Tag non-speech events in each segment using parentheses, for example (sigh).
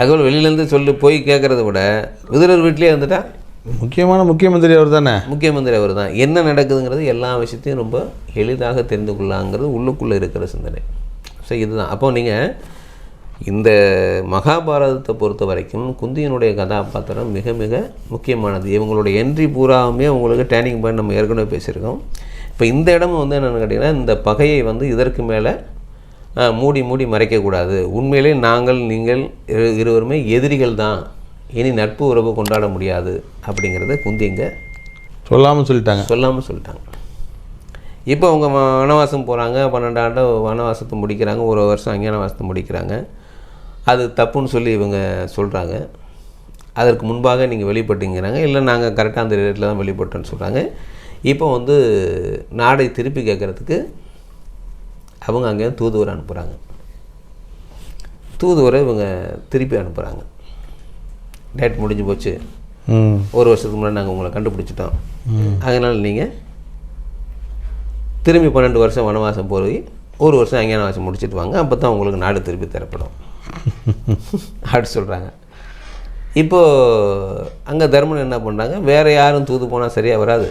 தகவல் வெளியிலேருந்து சொல்லி போய் கேட்குறத விட விதுரர் வீட்டிலே வந்துட்டா முக்கியமான முக்கியமந்திரி அவர் தானே முக்கியமந்திரி அவர் தான் என்ன நடக்குதுங்கிறது எல்லா விஷயத்தையும் ரொம்ப எளிதாக தெரிந்து கொள்ளலாங்கிறது உள்ளுக்குள்ளே இருக்கிற சிந்தனை. ஸோ இதுதான். அப்போ நீங்கள் இந்த மகாபாரதத்தை பொறுத்த வரைக்கும் குந்தியனுடைய கதாபாத்திரம் மிக மிக முக்கியமானது. இவங்களுடைய என்ட்ரி பூராவுமே உங்களுக்கு டேர்னிங் பாயிண்ட் நம்ம ஏற்கனவே பேசியிருக்கோம். இப்போ இந்த இடம் வந்து என்னென்னு கேட்டிங்கன்னா இந்த பகையை வந்து இதற்கு மேலே மூடி மூடி மறைக்கக்கூடாது. உண்மையிலே நாங்கள் நீங்கள் இரு- இருவருமே எதிரிகள் தான். இனி நட்பு உறவு கொண்டாட முடியாது அப்படிங்கிறத குந்திங்க சொல்லாமல் சொல்லிட்டாங்க. சொல்லாமல் சொல்லிட்டாங்க. இப்போ அவங்க வனவாசம் போகிறாங்க பன்னெண்டு ஆண்டு வனவாசத்தை முடிக்கிறாங்க ஒரு வருஷம் அஞ்ஞானவாசத்தை முடிக்கிறாங்க. அது தப்புன்னு சொல்லி இவங்க சொல்கிறாங்க அதற்கு முன்பாக நீங்கள் வெளிப்பட்டீங்கிறாங்க. இல்லை நாங்கள் கரெக்டாக அந்த ரேட்டில் தான் வெளிப்பட்டோன்னு சொல்கிறாங்க இப்போ வந்து நாடை திருப்பி கேட்குறதுக்கு அவங்க அங்கே தூதுவரை அனுப்புகிறாங்க தூதுவரை இவங்க திருப்பி அனுப்புகிறாங்க டேட் முடிஞ்சு போச்சு. ஒரு வருஷத்துக்கு முன்னாடி நாங்கள் உங்களை கண்டுபிடிச்சிட்டோம். அதனால் நீங்கள் திரும்பி பன்னெண்டு வருஷம் வனவாசம் போய் ஒரு வருஷம் அஞ்ஞானவாசம் முடிச்சிட்டு வாங்க. அப்போ தான் உங்களுக்கு நாடு திருப்பி தரப்படும். (laughs) அப்படி சொல்கிறாங்க இப்போது அங்கே தர்மன் என்ன பண்ணுறாங்க வேறு யாரும் தூது போனால் சரியாக வராது.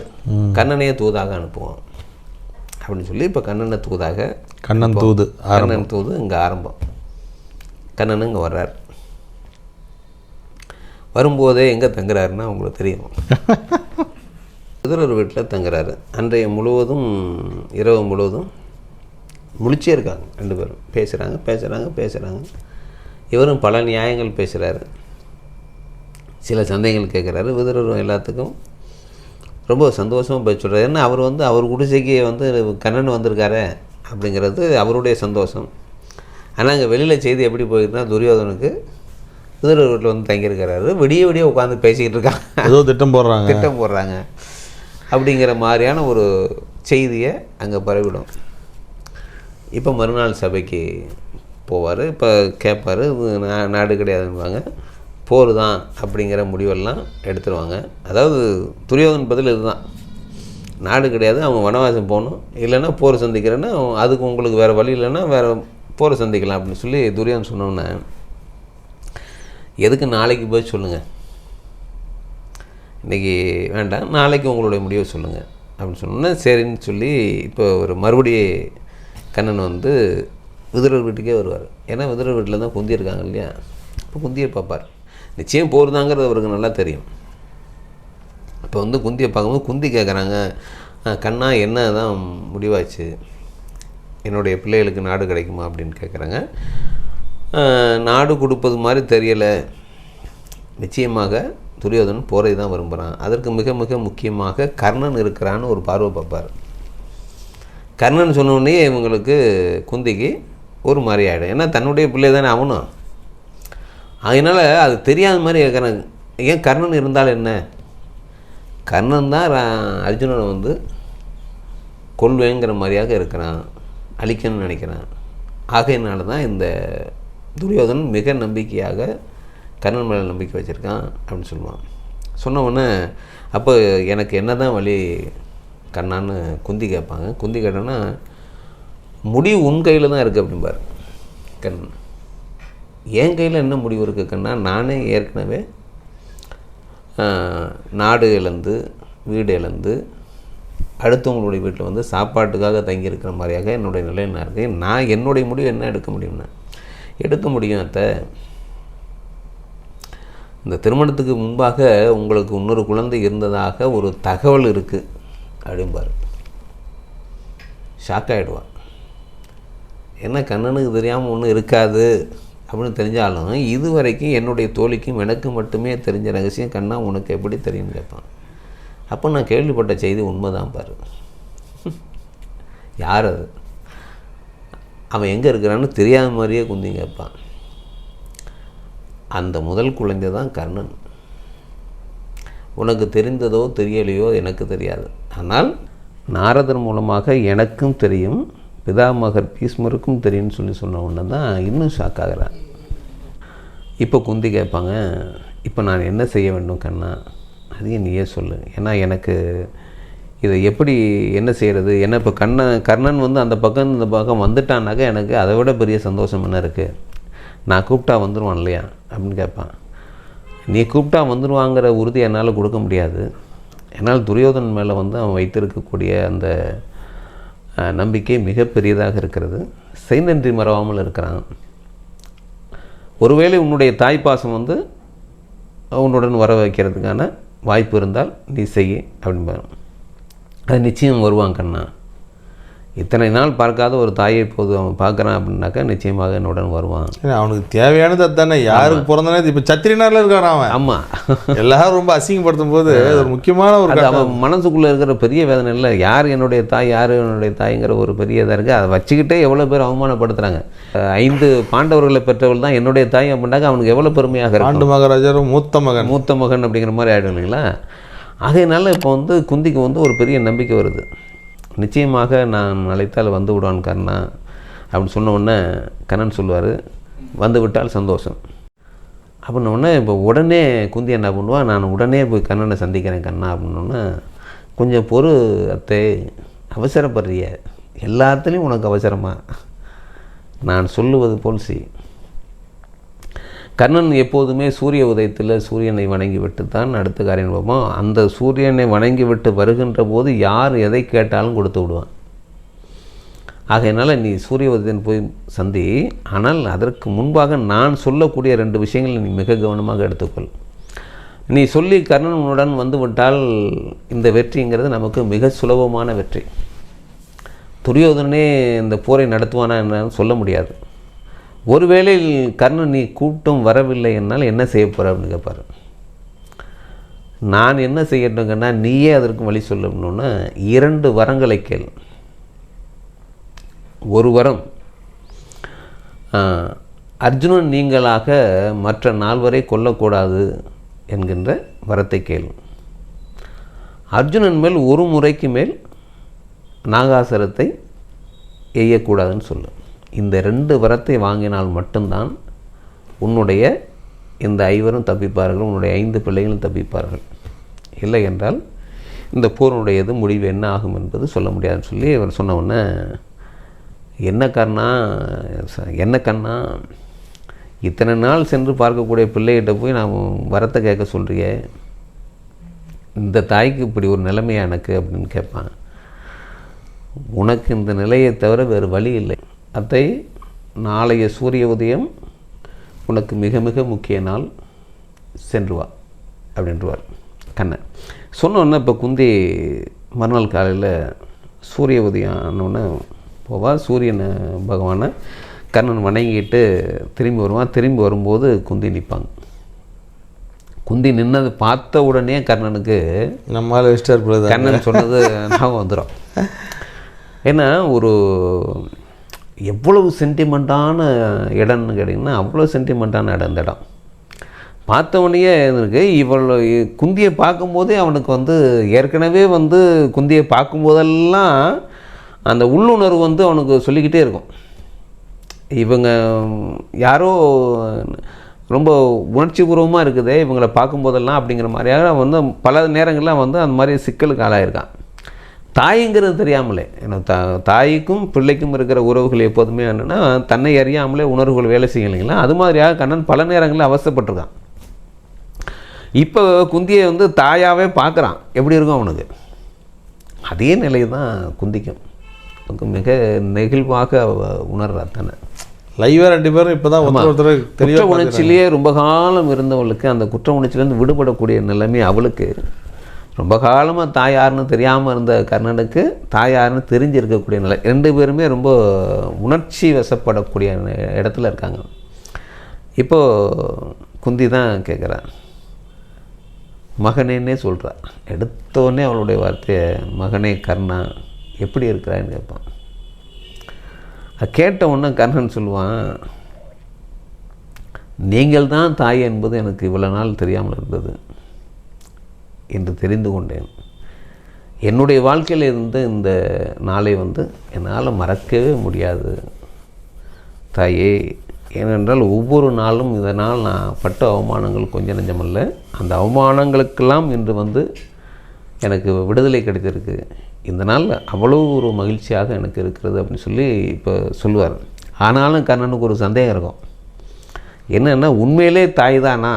கண்ணனையே தூதாக அனுப்புவோம். அப்படின்னு சொல்லி இப்போ கண்ணனை தூதாக கண்ணன் தூது கண்ணன் தூது இங்கே ஆரம்பம். கண்ணன் இங்கே வர்றார். வரும்போதே எங்கே தங்குறாருன்னா உங்களுக்கு தெரியும். (laughs) குதிரர் வீட்டில் தங்குறாரு. அன்றைய முழுவதும் இரவு முழுவதும் முழிச்சே இருக்காங்க ரெண்டு பேரும். பேசுகிறாங்க பேசுகிறாங்க பேசுகிறாங்க இவரும் பல நியாயங்கள் பேசுகிறாரு சில சந்தேகங்கள் கேட்குறாரு விதுரரும் எல்லாத்துக்கும் ரொம்ப சந்தோஷமாக போய் சொல்கிறார் ஏன்னா அவர் வந்து அவர் குடிசைக்கு வந்து கண்ணன் வந்திருக்காரே. அப்படிங்கிறது அவருடைய சந்தோஷம். ஆனால் அங்கே வெளியில் செய்தி எப்படி போயிருந்தா துரியோதனுக்கு குதிரை வீட்டில் வந்து தங்கியிருக்கிறாரு. விடிய விடிய உட்காந்து பேசிக்கிட்டு இருக்காங்க. ஏதோ திட்டம் போடுறாங்க. திட்டம் போடுறாங்க. அப்படிங்கிற மாதிரியான ஒரு செய்தியை அங்கே பரவிடும். இப்போ மறுநாள் சபைக்கு போவார். இப்போ கேட்பார் நாடு கிடையாதுன்னுவாங்க. போர் தான் அப்படிங்கிற முடிவெல்லாம் எடுத்துருவாங்க. அதாவது துரியோதன் பதில் இதுதான். நாடு கிடையாது அவங்க வனவாசம் போகணும். இல்லைன்னா போர் சந்திக்கிறேன்னா அதுக்கு உங்களுக்கு வேறு வழி இல்லைன்னா வேறு போர் சந்திக்கலாம் அப்படின்னு சொல்லி துரியோதன் சொன்னோன்னே எதுக்கு நாளைக்கு போய் சொல்லுங்கள் இன்றைக்கி வேண்டாம் நாளைக்கு உங்களுடைய முடிவை சொல்லுங்கள் அப்படின்னு சொன்னோன்னே சரின்னு சொல்லி இப்போ ஒரு மறுபடி கண்ணன் வந்து விதுரர் வீட்டுக்கே வருவார். ஏன்னா விதுரர் வீட்டில் தான் குந்தி இருக்காங்க இல்லையா? இப்போ குந்தியை பார்ப்பார். நிச்சயம் போகிறதாங்கிறது அவருக்கு நல்லா தெரியும். இப்போ வந்து குந்தியை பார்க்கும்போது குந்தி கேட்குறாங்க கண்ணா என்ன தான் முடிவாச்சு? என்னுடைய பிள்ளைகளுக்கு நாடு கிடைக்குமா? அப்படின்னு கேட்குறாங்க. நாடு கொடுப்பது மாதிரி தெரியலை. நிச்சயமாக துரியோதனன் போரை தான் விரும்புகிறான் அதற்கு மிக மிக முக்கியமாக கர்ணன் இருக்கிறான்னு ஒரு பார்வை பார்ப்பார். கர்ணன் சொன்னோடனே இவங்களுக்கு குந்திக்கு ஒரு மாதிரி ஆகிடும் ஏன்னா தன்னுடைய பிள்ளை தானே அவனும். அதனால் அது தெரியாத மாதிரி கேட்குறாங்க. ஏன் கர்ணன் இருந்தால் என்ன? கர்ணன் தான் ரா- அர்ஜுனனை வந்து கொள்வேங்கிற மாதிரியாக இருக்கிறான். அழிக்கணும்னு நினைக்கிறான். ஆகையினால தான் இந்த துரியோதன் மிக நம்பிக்கையாக கர்ணன் மேலே நம்பிக்கை வச்சுருக்கான் அப்படின்னு சொல்லுவான். சொன்ன உடனே அப்போ எனக்கு என்ன தான் வழி கண்ணான்னு குந்தி கேட்பாங்க. குந்தி கேட்டோன்னா முடிவு உன் கையில் தான் இருக்குது அப்படிம்பார் கண்ணன். என் கையில் என்ன முடிவு இருக்குது கண்ணா? நானே ஏற்கனவே நாடு இழந்து வீடு இழந்து அடுத்தவங்களுடைய வீட்டில் வந்து சாப்பாட்டுக்காக தங்கியிருக்கிற மாதிரியாக என்னுடைய நிலை என்ன இருக்குது நான் என்னுடைய முடிவு என்ன எடுக்க முடியும்னா எடுக்க முடியும் அத்தை. இந்த திருமணத்துக்கு முன்பாக உங்களுக்கு இன்னொரு குழந்தை இருந்ததாக ஒரு தகவல் இருக்குது அப்படிம்பார். ஷாக் ஆகிடுவான் என்ன கண்ணனுக்கு தெரியாமல் ஒன்றும் இருக்காது. அப்படின்னு தெரிஞ்சாலும் இது வரைக்கும் என்னுடைய தோழிக்கும் எனக்கு மட்டுமே தெரிஞ்ச ரகசியம் கண்ணா உனக்கு எப்படி தெரியும்னு கேட்பான். அப்போ நான் கேள்விப்பட்ட செய்தி உண்மைதான் பாரு. (laughs) யார் அது? அவன் எங்கே இருக்கிறான்னு தெரியாத மாதிரியே குந்தி கேட்பான். அந்த முதல் குழந்தை தான் கர்ணன். உனக்கு தெரிந்ததோ தெரியலையோ எனக்கு தெரியாது. ஆனால் நாரதர் மூலமாக எனக்கும் தெரியும். பிதாமகர் பீஸ்மருக்கும் தெரியும்னு சொல்லி சொன்ன உடனே தான் இன்னும் ஷாக் ஆகிறான் இப்போ குந்தி கேட்பாங்க இப்போ நான் என்ன செய்ய வேண்டும் கண்ணா? அதையும் நீயே சொல்லு. ஏன்னா எனக்கு இதை எப்படி என்ன செய்கிறது என்ன இப்போ கண்ணன் கர்ணன் வந்து அந்த பக்கம் இந்த பக்கம் வந்துட்டான்னாக்கா எனக்கு அதை விட பெரிய சந்தோஷம் என்ன இருக்குது நான் கூப்பிட்டா வந்துடுவான் இல்லையா? அப்படின்னு கேட்பான். நீ கூப்பிட்டா வந்துடுவாங்கிற உறுதி என்னால் கொடுக்க முடியாது. என்னால் துரியோதன் மேலே வந்து அவன் வைத்திருக்கக்கூடிய அந்த நம்பிக்கை மிகப்பெரியதாக இருக்கிறது. செய்நன்றி மறவாமல் இருக்கிறான். ஒருவேளை உன்னுடைய தாய் பாசம் வந்து உன்னுடன் வர வைக்கிறதுக்கான வாய்ப்பு இருந்தால் நீ செய் அப்படிம்பாரு. அது நிச்சயம் வருவாங்க கண்ணா. இத்தனை நாள் பார்க்காத ஒரு தாயை இப்போது அவன் பார்க்குறான் அப்படின்னாக்கா நிச்சயமாக என்னுடன் வருவான். அவனுக்கு தேவையானது அதுதானே யாருக்கு பிறந்தானே இப்போ சத்திரினால இருக்கான் அவன். ஆமாம் எல்லாரும் ரொம்ப அசிங்கப்படுத்தும் போது ஒரு முக்கியமான ஒரு. அவன் மனசுக்குள்ளே இருக்கிற பெரிய வேதனை இல்லை. யார் என்னுடைய தாய் யார் என்னுடைய தாய்ங்கிற ஒரு பெரிய இதாக இருக்குது அதை வச்சுக்கிட்டே எவ்வளோ பேர் அவமானப்படுத்துகிறாங்க ஐந்து பாண்டவர்களை பெற்றவள் தான் என்னுடைய தாய் அப்படின்னாக்க அவனுக்கு எவ்வளோ பெருமையாக இருக்கும். மகாராஜர் மூத்த மகன். மூத்த மகன் அப்படிங்கிற மாதிரி ஆகிடும் இல்லைங்களா? ஆகையினால இப்போ வந்து குந்திக்கு வந்து ஒரு பெரிய நம்பிக்கை வருது. நிச்சயமாக நான் அழைத்தால் வந்து விடுவான் கண்ணா அப்படின்னு சொன்ன உடனே கண்ணன் சொல்லுவார் வந்து விட்டால் சந்தோஷம். அப்படின்னோடனே இப்போ உடனே குந்தி என்ன பண்ணுவா நான் உடனே போய் கண்ணனை சந்திக்கிறேன் கண்ணா அப்படின்னோடனே கொஞ்சம் பொறு அத்தை அவசரப்படுறிய எல்லாத்துலேயும் உனக்கு அவசரமா. நான் சொல்லுவது போல் செய். கர்ணன் எப்போதுமே சூரிய உதயத்தில் சூரியனை வணங்கி விட்டு தான் அடுத்த காரியம் பார்ப்போம். அந்த சூரியனை வணங்கி விட்டு வருகின்ற போது யார் எதை கேட்டாலும் கொடுத்து விடுவான். ஆகையினால நீ சூரிய உதயத்தின் போய் சந்தி ஆனால் அதற்கு முன்பாக நான் சொல்லக்கூடிய ரெண்டு விஷயங்களை நீ மிக கவனமாக எடுத்துக்கொள். நீ சொல்லி கர்ணன் உன்னுடன் வந்து விட்டால் இந்த வெற்றிங்கிறது நமக்கு மிக சுலபமான வெற்றி. துரியோதனே இந்த போரை நடத்துவானா என்னன்னு சொல்ல முடியாது. ஒருவேளை கர்ணன் நீ கூட்டம் வரவில்லை என்னால் என்ன செய்ய போகிற அப்படின்னு கேட்பாரு நான் என்ன செய்யட்டுங்கன்னா நீயே அதற்கு வழி சொல்லணும்னா இரண்டு வரங்களை கேள். ஒரு வரம் அர்ஜுனன் நீங்களாக மற்ற நால்வரை கொல்லக்கூடாது என்கின்ற வரத்தை கேள். அர்ஜுனன் மேல் ஒரு முறைக்கு மேல் நாகாசரத்தை எய்யக்கூடாதுன்னு சொல்லு. இந்த ரெண்டு வரத்தை வாங்கினால் மட்டும்தான் உன்னுடைய இந்த ஐவரும் தப்பிப்பார்கள் உன்னுடைய ஐந்து பிள்ளைகளும் தப்பிப்பார்கள். இல்லை என்றால் இந்த போருடையது முடிவு என்ன ஆகும் என்பது சொல்ல முடியாதுன்னு சொல்லி அவர் சொன்னவுடனே என்ன கண்ணா என்ன கண்ணா இத்தனை நாள் சென்று பார்க்கக்கூடிய பிள்ளைகிட்ட போய் நான் வரத்தை கேட்க சொல்கிறிய இந்த தாய்க்கு இப்படி ஒரு நிலைமையா எனக்கு? அப்படின்னு கேட்பான். உனக்கு இந்த நிலையை தவிர வேறு வழி இல்லை. அத்தை நாளைய சூரிய உதயம் உனக்கு மிக மிக முக்கிய நாள் சென்று வா அப்படின்றவார் கண்ணன். சொன்ன உடனே இப்போ குந்தி மறுநாள் காலையில் சூரிய உதயம் ஆனவுடனே போவா. சூரியன் பகவானை கண்ணன் வணங்கிட்டு திரும்பி வருவான். திரும்பி வரும்போது குந்தி நிற்பாங்க. குந்தி நின்னது பார்த்த உடனே கர்ணனுக்கு நம்மளால வெஸ்டர் பிரதர் கண்ணன் சொன்னது ஞாபகம் வந்துடும் ஏன்னா ஒரு எவ்வளவு சென்டிமெண்ட்டான இடம்னு கேட்டிங்கன்னா அவ்வளோ சென்டிமெண்ட்டான இடம் இந்த இடம். பார்த்தவனையே இருக்கு இவ்வளோ குந்தியை பார்க்கும்போதே அவனுக்கு வந்து ஏற்கனவே வந்து குந்தியை பார்க்கும்போதெல்லாம் அந்த உள்ளுணர்வு வந்து அவனுக்கு சொல்லிக்கிட்டே இருக்கும். இவங்க யாரோ ரொம்ப உணர்ச்சிபூர்வமாக இருக்குதே இவங்களை பார்க்கும்போதெல்லாம் அப்படிங்கிற மாதிரியாக வந்து பல நேரங்களில் வந்து அந்த மாதிரி சிக்கலுக்கு ஆளாயிருக்கான். தாய்ங்கிறது தெரியாமலே. ஏன்னா தா தாய்க்கும் பிள்ளைக்கும் இருக்கிற உறவுகள் எப்போதுமே என்னென்னா தன்னை அறியாமலே உணர்வுகள் வேலை செய்யும் இல்லைங்களா? அது மாதிரியாக கண்ணன் பல நேரங்களில் அவசப்பட்டிருக்கான் இப்போ குந்தியை வந்து தாயாகவே பார்க்குறான். எப்படி இருக்கும் அவனுக்கு? அதே நிலை தான் குந்திக்கும் மிக நெகிழ்வாக உணர்றா தன்னை. லைவாக ரெண்டு பேரும் இப்போ தான் ஒருத்தர் குற்ற உணர்ச்சியிலேயே ரொம்ப காலம் இருந்தவளுக்கு அந்த குற்ற உணர்ச்சியிலேருந்து விடுபடக்கூடிய நிலைமை அவளுக்கு. ரொம்ப காலமாக தாயார்னு தெரியாமல் இருந்த கர்ணனுக்கு தாயார்னு தெரிஞ்சிருக்கக்கூடிய நிலை. ரெண்டு பேருமே ரொம்ப உணர்ச்சி வசப்படக்கூடிய இடத்துல இருக்காங்க. இப்போது குந்தி தான் கேட்குறா மகனேன்னே சொல்கிறா எடுத்தோடனே அவளுடைய வார்த்தையை மகனே கர்ணா எப்படி இருக்கிறான்னு கேட்பான். அது கேட்ட உடனே கர்ணன் சொல்லுவான் நீங்கள் தான் தாய் என்பது எனக்கு இவ்வளோ நாள் தெரியாமல் இருந்தது. என்று தெரிந்து கொண்டேன். என்னுடைய வாழ்க்கையில் இருந்த இந்த நாளை வந்து என்னால் மறக்கவே முடியாது. தாயே ஏனென்றால் ஒவ்வொரு நாளும் இதனால் நான் பட்ட அவமானங்கள் கொஞ்சம் நெஞ்சமல்ல. அந்த அவமானங்களுக்கெல்லாம் இன்று வந்து எனக்கு விடுதலை கிடைத்திருக்கு. இந்த நாள் அவ்வளோ ஒரு மகிழ்ச்சியாக எனக்கு இருக்கிறது அப்படின்னு சொல்லி இப்போ சொல்லுவார். ஆனாலும் கண்ணனுக்கு ஒரு சந்தேகம் இருக்கும். என்னென்னா உண்மையிலே தாய் தானா?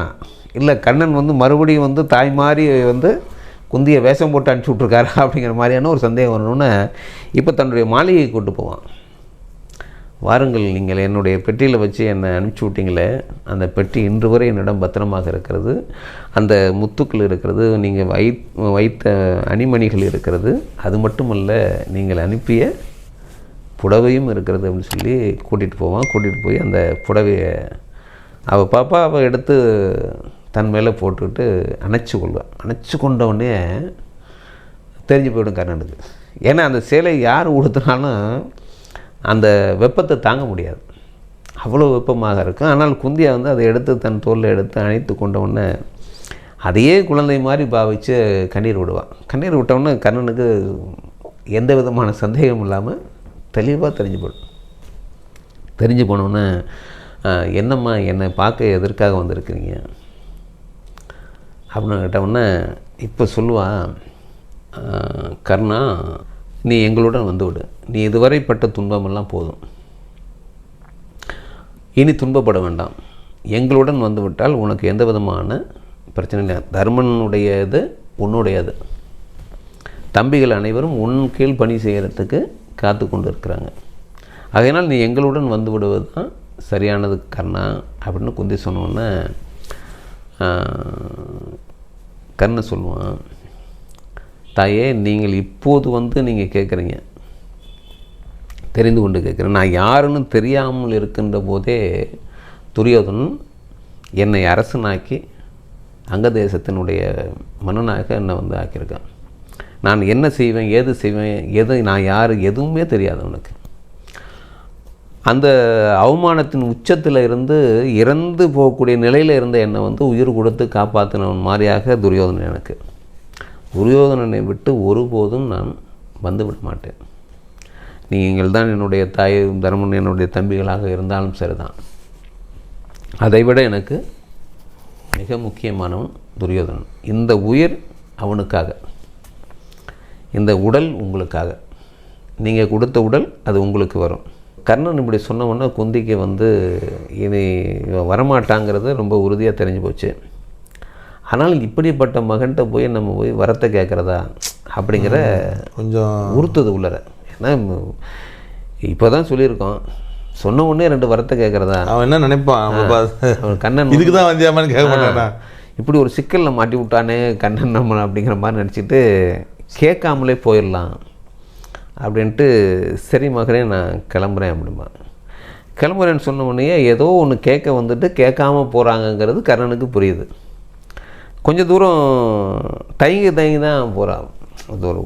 இல்லை கண்ணன் வந்து மறுபடியும் வந்து தாய் மாதிரி வந்து குந்திய வேஷம் போட்டு அனுப்பிச்சி விட்ருக்காரு (laughs) அப்படிங்கிற மாதிரியான ஒரு சந்தேகம் வரணும்னு இப்போ தன்னுடைய மாளிகையை கூட்டு போவான். வாருங்கள் நீங்கள் என்னுடைய பெட்டியில் வச்சு என்னை அனுப்பிச்சி விட்டீங்களே அந்த பெட்டி இன்று வரை என்னிடம் பத்திரமாக இருக்கிறது. அந்த முத்துக்கள் இருக்கிறது நீங்கள் வை வைத்த அணிமணிகள் இருக்கிறது. அது மட்டுமல்ல நீங்கள் அனுப்பிய புடவையும் இருக்கிறது அப்படின்னு சொல்லி கூட்டிகிட்டு போவான். கூட்டிகிட்டு போய் அந்த புடவையை அவள் பாப்பா அவள் எடுத்து தன் மேலே போட்டுக்கிட்டு அணைச்சி கொள்வேன் அணைச்சி கொண்டவுடனே தெரிஞ்சு போயிடும் கர்ணனுக்கு. ஏன்னா அந்த சேலை யார் உடுத்தினாலும் அந்த வெப்பத்தை தாங்க முடியாது. அவ்வளோ வெப்பமாக இருக்கும். ஆனால் குந்தியா வந்து அதை எடுத்து தன் தோலில் எடுத்து அணைத்து கொண்டவுடனே அதையே குழந்தை மாதிரி பாவித்து கண்ணீர் விடுவான். கண்ணீர் விட்டவுடனே கர்ணனுக்கு எந்த விதமான சந்தேகமும் இல்லாமல் தெளிவாக தெரிஞ்சு போடும் தெரிஞ்சு போனோன்னே என்னம்மா என்னை பார்க்க எதற்காக வந்திருக்கிறீங்க? அப்படின்னு கேட்டவுடனே இப்போ சொல்லுவா கர்ணா நீ எங்களுடன் வந்து விடு. நீ இதுவரை பட்ட துன்பமெல்லாம் போதும். இனி துன்பப்பட வேண்டாம். எங்களுடன் வந்துவிட்டால் உனக்கு எந்த விதமான பிரச்சனை இல்லை. தர்மனுடையது உன்னுடையது. தம்பிகள் அனைவரும் உன் கீழ் பணி செய்கிறதுக்கு காத்து கொண்டு இருக்கிறாங்க அதனால் நீ எங்களுடன் வந்து விடுவது தான் சரியானது கர்ணா அப்படின்னு குந்தி சொன்னோன்னே கர்ணன் சொல்லுவான் தாயே நீங்கள் இப்போது வந்து நீங்கள் கேட்குறீங்க. தெரிந்து கொண்டு கேட்குறேன். நான் யாருன்னு தெரியாமல் இருக்கின்ற போதே துரியோதன் என்னை அரசனாக்கி அங்க தேசத்தினுடைய மன்னனாக என்னை வந்து ஆக்கியிருக்கான். நான் என்ன செய்வேன் ஏது செய்வேன் எது நான் யார் எதுவுமே தெரியாது அவனுக்கு அந்த அவமானத்தின் உச்சத்தில் இருந்து இறந்து போகக்கூடிய நிலையில் இருந்த என்னை வந்து உயிர் கொடுத்து காப்பாற்றினவன் மாதிரியாக துரியோதனன் எனக்கு. துரியோதனனை விட்டு ஒருபோதும் நான் வந்து விட மாட்டேன். நீங்கள் தான் என்னுடைய தாய் தர்மன் என்னுடைய தம்பிகளாக இருந்தாலும் சரிதான். அதைவிட எனக்கு மிக முக்கியமானவன் துரியோதனன். இந்த உயிர் அவனுக்காக. இந்த உடல் உங்களுக்காக. நீங்கள் கொடுத்த உடல் அது உங்களுக்கு வரும். கர்ணன் இப்படி சொன்ன உடனே குந்திக்கு வந்து இனி வரமாட்டாங்கிறது ரொம்ப உறுதியாக தெரிஞ்சு போச்சு. ஆனால் இப்படிப்பட்ட மகன்கிட்ட போய் நம்ம போய் வரத்தை கேட்குறதா அப்படிங்கிற கொஞ்சம் உறுத்துது உள்ளர. ஏன்னா இப்போ தான் சொல்லியிருக்கோம். சொன்ன உடனே ரெண்டு வரத்தை கேட்குறதா அவன் என்ன நினைப்பான்? அவன் கண்ணன் இதுக்கு தான் வந்தியாமான்னு கேட்க மாட்டானா? இப்படி ஒரு சிக்கலில் மாட்டி விட்டானே கண்ணன் நம்ம அப்படிங்கிற மாதிரி நினச்சிட்டு கேட்காமலே போயிடலாம். அப்படின்ட்டு சரி மகனே நான் கிளம்புறேன் அப்படிமா கிளம்புறேன்னு சொன்ன உடனே ஏதோ ஒன்று கேட்க வந்துட்டு கேட்காம போகிறாங்கங்கிறது கர்ணனுக்கு புரியுது. கொஞ்ச தூரம் தயங்கி தயங்கி தான் போகிறான் அது ஒரு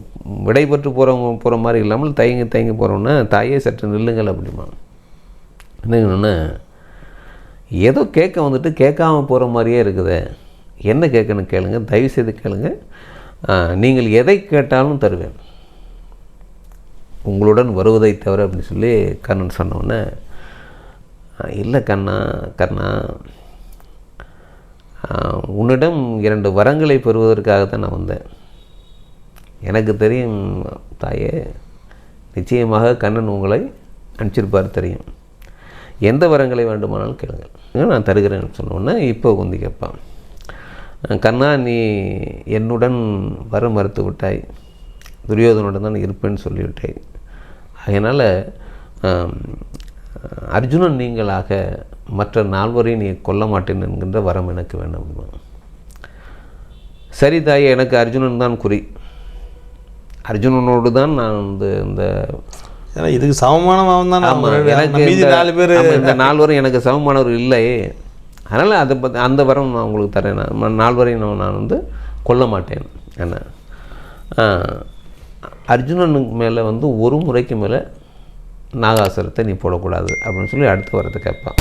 விடைபெற்று போகிறவங்க போகிற மாதிரி இல்லாமல் தயங்கி தயங்கி போகிறோன்னா தாயே சற்று நில்லுங்கள் அப்படிமா என்னங்கன்னு ஏதோ கேட்க வந்துட்டு கேட்காம போகிற மாதிரியே இருக்குதே. என்ன கேட்கணும் கேளுங்க தயவு செய்து கேளுங்க நீங்கள் எதை கேட்டாலும் தருவேன். உங்களுடன் வருவதை தவிர அப்படின்னு சொல்லி கர்ணன் சொன்னோடனே இல்லை கண்ணா கர்ணா உன்னிடம் இரண்டு வரங்களை பெறுவதற்காக தான் நான் வந்தேன். எனக்கு தெரியும் தாயே நிச்சயமாக கண்ணன் உங்களை அனுப்பிச்சிருப்பார் தெரியும். எந்த வரங்களை வேண்டுமானாலும் கேளுங்கள். நான் தருகிறேன்னு சொன்னோன்னே இப்போ வந்து கேட்பான். கண்ணா நீ என்னுடன் வர மறுத்து விட்டாய் துரியோதனுடன் தான் இருப்பேன்னு சொல்லிவிட்டாய். அதனால் அர்ஜுனன் நீங்களாக மற்ற நால்வரையும் நீ கொல்ல மாட்டேன் என்கின்ற வரம் எனக்கு வேண்டும். சரி தாயே எனக்கு அர்ஜுனன் தான் குறி. அர்ஜுனனோடு தான் நான் வந்து இந்த இதுக்கு சமமான அவன் தான் எனக்கு நாலு பேர் இந்த நால்வரும் எனக்கு சமமானவர் இல்லை. அதனால் அதை பற்றி அந்த வரம் நான் உங்களுக்கு தரேன். நான் நால்வரையும் நான் வந்து கொல்ல மாட்டேன். என்ன? அர்ஜுனனுக்கு மேலே வந்து ஒரு முறைக்கு மேலே நாகாசுரத்தை நீ போடக்கூடாது அப்படின்னு சொல்லி அடுத்து வரத்தை கேட்பான்.